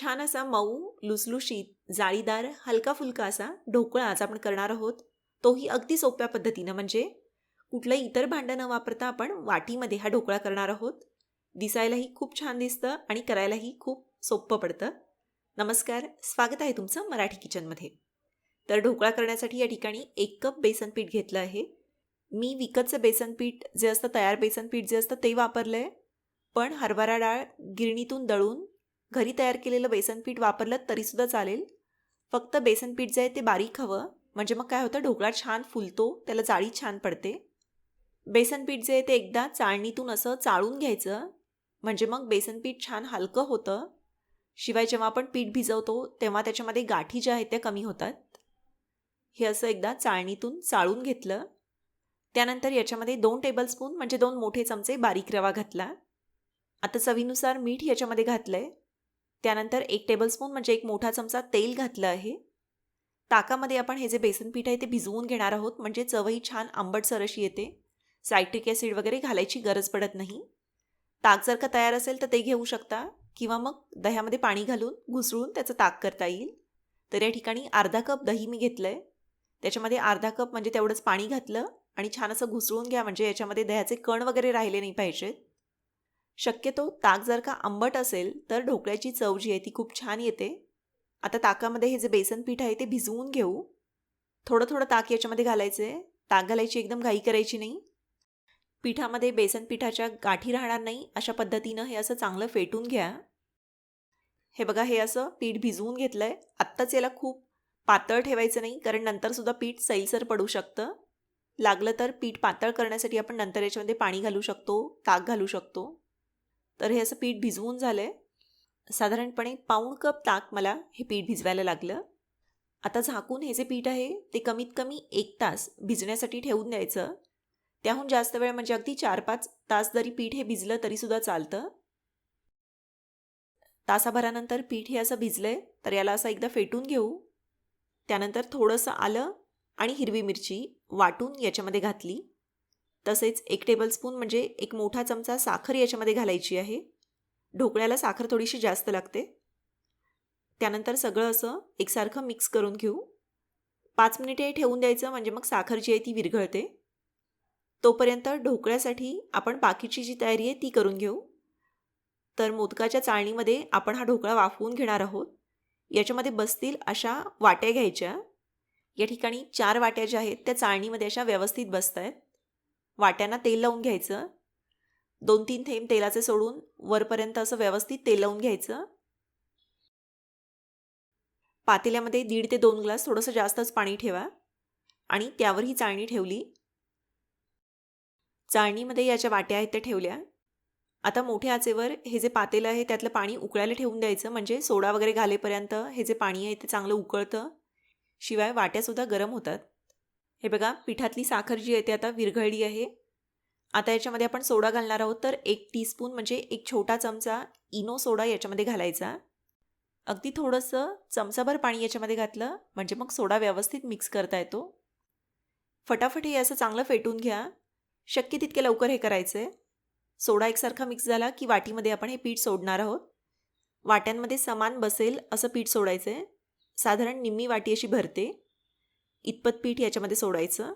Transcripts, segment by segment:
छान असा मऊ लुसलुशीत जाळीदार हलका फुलका असा ढोकळा आज आपण करणार आहोत. तोही अगदी सोप्या पद्धतीनं म्हणजे कुठलंही इतर भांडं न वापरता आपण वाटीमध्ये हा ढोकळा करणार आहोत. दिसायलाही खूप छान दिसतं आणि करायलाही खूप सोपं पडतं. नमस्कार स्वागत आहे तुमचं मराठी किचनमध्ये. तर ढोकळा करण्यासाठी या ठिकाणी एक कप बेसन पीठ घेतलं आहे. मी विकतचं बेसन पीठ जे असतं तयार बेसन पीठ जे असतं ते वापरलं आहे पण हरभरा डाळ गिरणीतून दळून घरी तयार केलेलं बेसन पीठ वापरलं तरीसुद्धा चालेल. फक्त बेसन पीठ जे आहे ते बारीक हवं. म्हणजे मग काय होतं ढोकळा छान फुलतो त्याला जाळी छान पडते. बेसन पीठ जे आहे ते एकदा चाळणीतून असं चाळून घ्यायचं. म्हणजे मग बेसन पीठ छान हलकं होतं. शिवाय जेव्हा आपण पीठ भिजवतो तेव्हा त्याच्यामध्ये गाठी ज्या आहेत त्या कमी होतात. हे असं एकदा चाळणीतून चाळून घेतलं. त्यानंतर याच्यामध्ये दोन टेबलस्पून म्हणजे दोन मोठे चमचे बारीक रवा घातला. आता चवीनुसार मीठ याच्यामध्ये घातलं आहे त्यानंतर एक टेबलस्पून म्हणजे एक मोठा चमचा तेल घातलं आहे. ताकामध्ये आपण हे जे बेसन पीठ आहे ते भिजवून घेणार आहोत म्हणजे चवही छान आंबटसर अशी येते. सायट्रिक ॲसिड वगैरे घालायची गरज पडत नाही. ताक जर का तयार असेल तर ते घेऊ शकता किंवा मग दह्यामध्ये पाणी घालून घुसळून त्याचं ताक करता येईल. तर या ठिकाणी अर्धा कप दही मी घेतलं आहे त्याच्यामध्ये अर्धा कप म्हणजे तेवढंच पाणी घातलं आणि छान असं घुसळून घ्या म्हणजे याच्यामध्ये दह्याचे कण वगैरे राहिले नाही पाहिजेत. शक्यतो ताक जर का आंबट असेल तर ढोकळ्याची चव जी आहे ती खूप छान येते. आता ताकामध्ये हे जे बेसन पीठ आहे ते भिजवून घेऊ. थोडं थोडं ताक याच्यामध्ये घालायचं आहे ताक घालायची एकदम घाई करायची नाही. पिठामध्ये बेसन पिठाच्या गाठी राहणार नाही अशा पद्धतीनं हे असं चांगलं फेटून घ्या. हे बघा हे असं पीठ भिजवून घेतलं आहे आत्ताच याला खूप पातळ ठेवायचं नाही कारण नंतरसुद्धा पीठ सैलसर पडू शकतं. लागलं तर पीठ पातळ करण्यासाठी आपण नंतर याच्यामध्ये पाणी घालू शकतो ताक घालू शकतो. तर हे असं पीठ भिजवून झालं आहे साधारणपणे पाऊण कप ताक मला हे पीठ भिजवायला लागलं. आता झाकून हे जे पीठ आहे ते कमीत कमी एक तास भिजण्यासाठी ठेवून द्यायचं. त्याहून जास्त वेळ म्हणजे अगदी चार पाच तास जरी पीठ हे भिजलं तरीसुद्धा चालतं. तासाभरानंतर पीठ हे असं भिजलं आहे तर याला असं एकदा फेटून घेऊ. त्यानंतर थोडंसं आलं आणि हिरवी मिरची वाटून याच्यामध्ये घातली. तसेच एक टेबलस्पून म्हणजे एक मोठा चमचा साखर याच्यामध्ये घालायची आहे. ढोकळ्याला साखर थोडीशी जास्त लागते. त्यानंतर सगळं असं एकसारखं मिक्स करून घेऊ. पाच मिनिटे ठेवून द्यायचं म्हणजे मग साखर जी आहे ती विरघळते. तोपर्यंत ढोकळ्यासाठी आपण बाकीची जी तयारी आहे ती करून घेऊ. तर मोदकाच्या चाळणीमध्ये आपण हा ढोकळा वाफवून घेणार आहोत. याच्यामध्ये बसतील अशा वाट्या घ्यायच्या. या ठिकाणी चार वाट्या ज्या आहेत त्या चाळणीमध्ये अशा व्यवस्थित बसत आहेत वाट्यांना तेल लावून घ्यायचं. दोन तीन थेंब तेलाचे सोडून वरपर्यंत असं व्यवस्थित तेल लावून घ्यायचं. पातेल्यामध्ये दीड ते दोन ग्लास थोडंसं जास्तच पाणी ठेवा आणि त्यावर ही चाळणी ठेवली. चाळणीमध्ये याच्या वाट्या आहेत त्या ठेवल्या. आता मोठ्या आचेवर हे जे पातेलं आहे त्यातलं पाणी उकळायला ठेवून द्यायचं म्हणजे सोडा वगैरे घालेपर्यंत हे जे पाणी आहे ते चांगलं उकळतं. शिवाय वाट्यासुद्धा गरम होतात. हे बघा पिठातली साखर जी आहे ती आता विरघळली आहे. आता याच्यामध्ये आपण सोडा घालणार आहोत तर एक टीस्पून म्हणजे एक छोटा चमचा इनो सोडा याच्यामध्ये घालायचा. अगदी थोडंसं चमचाभर पाणी याच्यामध्ये घातलं म्हणजे मग सोडा व्यवस्थित मिक्स करता येतो. फटाफट हे असं चांगलं फेटून घ्या. शक्य तितके लवकर हे करायचं आहे सोडा एकसारखा मिक्स झाला की वाटीमध्ये आपण हे पीठ सोडणार आहोत. वाट्यांमध्ये समान बसेल असं पीठ सोडायचं आहे साधारण निम्मी वाटी अशी भरते. इतपत पीठ याच्यामध्ये सोडायचं.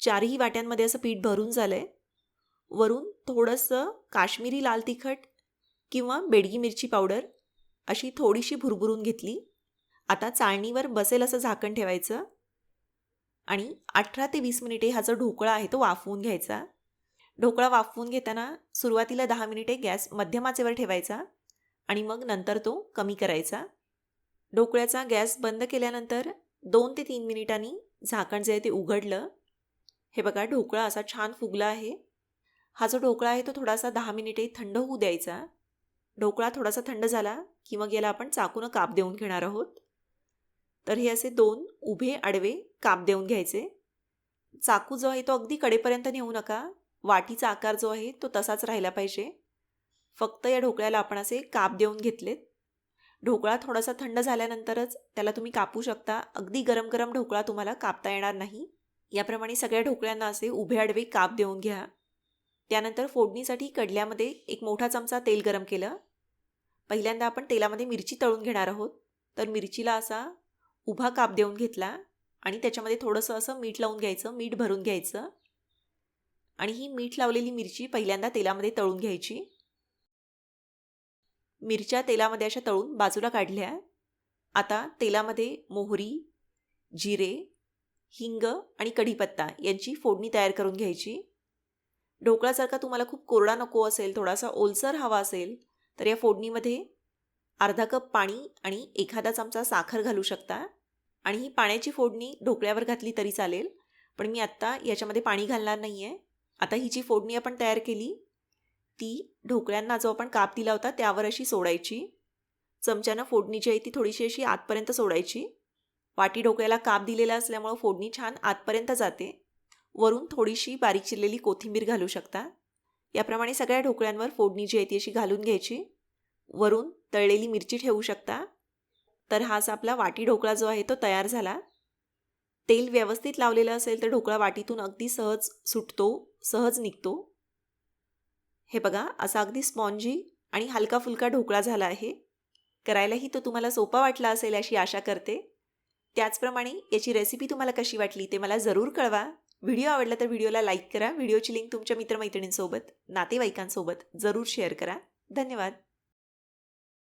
चारही वाट्यांमध्ये असं पीठ भरून झालं आहे वरून थोडंसं काश्मीरी लाल तिखट किंवा बेडगी मिरची पावडर अशी थोडीशी भुरभुरून घेतली. आता चाळणीवर बसेल असं झाकण ठेवायचं. आणि अठरा ते वीस मिनिटे हा जो ढोकळा आहे तो वाफवून घ्यायचा. ढोकळा वाफवून घेताना सुरुवातीला दहा मिनिटे गॅस मध्यमाचेवर ठेवायचा आणि मग नंतर तो कमी करायचा. ढोकळ्याचा गॅस बंद केल्यानंतर दोन ते तीन मिनिटांनी झाकण जे आहे ते उघडलं. हे बघा ढोकळा असा छान फुगला आहे. हा जो ढोकळा आहे तो थोडासा दहा मिनिटे थंड होऊ द्यायचा. ढोकळा थोडासा थंड झाला की मग याला आपण चाकूनं काप देऊन घेणार आहोत. तर हे असे दोन उभे आडवे काप देऊन घ्यायचे. चाकू जो आहे तो अगदी कडेपर्यंत नेऊ नका. वाटीचा आकार जो आहे तो तसाच राहिला पाहिजे. फक्त या ढोकळ्याला आपण असे काप देऊन घेतलेत. ढोकळा थोडासा थंड झाल्यानंतरच त्याला तुम्ही कापू शकता. अगदी गरम गरम ढोकळा तुम्हाला कापता येणार नाही. याप्रमाणे सगळ्या ढोकळ्यांना असे उभे आडवे काप देऊन घ्या. त्यानंतर फोडणीसाठी कडल्यामध्ये एक मोठा चमचा तेल गरम केलं. पहिल्यांदा आपण तेलामध्ये मिरची तळून घेणार आहोत. तर मिरचीला असा उभा काप देऊन घेतला आणि त्याच्यामध्ये थोडंसं असं मीठ लावून घ्यायचं मीठ भरून घ्यायचं. आणि ही मीठ लावलेली मिरची पहिल्यांदा तेलामध्ये तळून घ्यायची. मिरच्या तेलामध्ये अशा तळून बाजूला काढल्या. आता तेलामध्ये मोहरी जिरे हिंग आणि कढीपत्ता यांची फोडणी तयार करून घ्यायची. ढोकळा जर का तुम्हाला खूप कोरडा नको असेल थोडासा ओलसर हवा असेल तर या फोडणीमध्ये अर्धा कप पाणी आणि एखादा चमचा साखर घालू शकता. आणि ही पाण्याची फोडणी ढोकळ्यावर घातली तरी चालेल पण मी आत्ता याच्यामध्ये पाणी घालणार नाही आहे आता ही जी फोडणी आपण तयार केली. ती ढोकळ्यांना जो आपण काप दिला होता त्यावर अशी सोडायची. चमच्यानं फोडणी जी आहे ती थोडीशी अशी आतपर्यंत सोडायची. वाटी ढोकळ्याला काप दिलेला असल्यामुळं फोडणी छान आतपर्यंत जाते. वरून थोडीशी बारीक चिरलेली कोथिंबीर घालू शकता. याप्रमाणे सगळ्या ढोकळ्यांवर फोडणी जी आहे ती अशी घालून घ्यायची. वरून तळलेली मिरची ठेवू शकता. तर हाच आपला वाटी ढोकळा जो आहे तो तयार झाला. तेल व्यवस्थित लावलेलं असेल तर ढोकळा वाटीतून अगदी सहज सुटतो सहज निघतो. हे बघा असा अगदी स्पॉन्जी आणि हलका फुलका ढोकळा झाला आहे. करायलाही तो तुम्हाला सोपा वाटला असेल अशी आशा करते. त्याचप्रमाणे याची रेसिपी तुम्हाला कशी वाटली ते मला जरूर कळवा. व्हिडिओ आवडला तर व्हिडिओला लाईक करा. व्हिडिओची लिंक तुमच्या मित्रमैत्रिणींसोबत नातेवाईकांसोबत जरूर शेअर करा. धन्यवाद.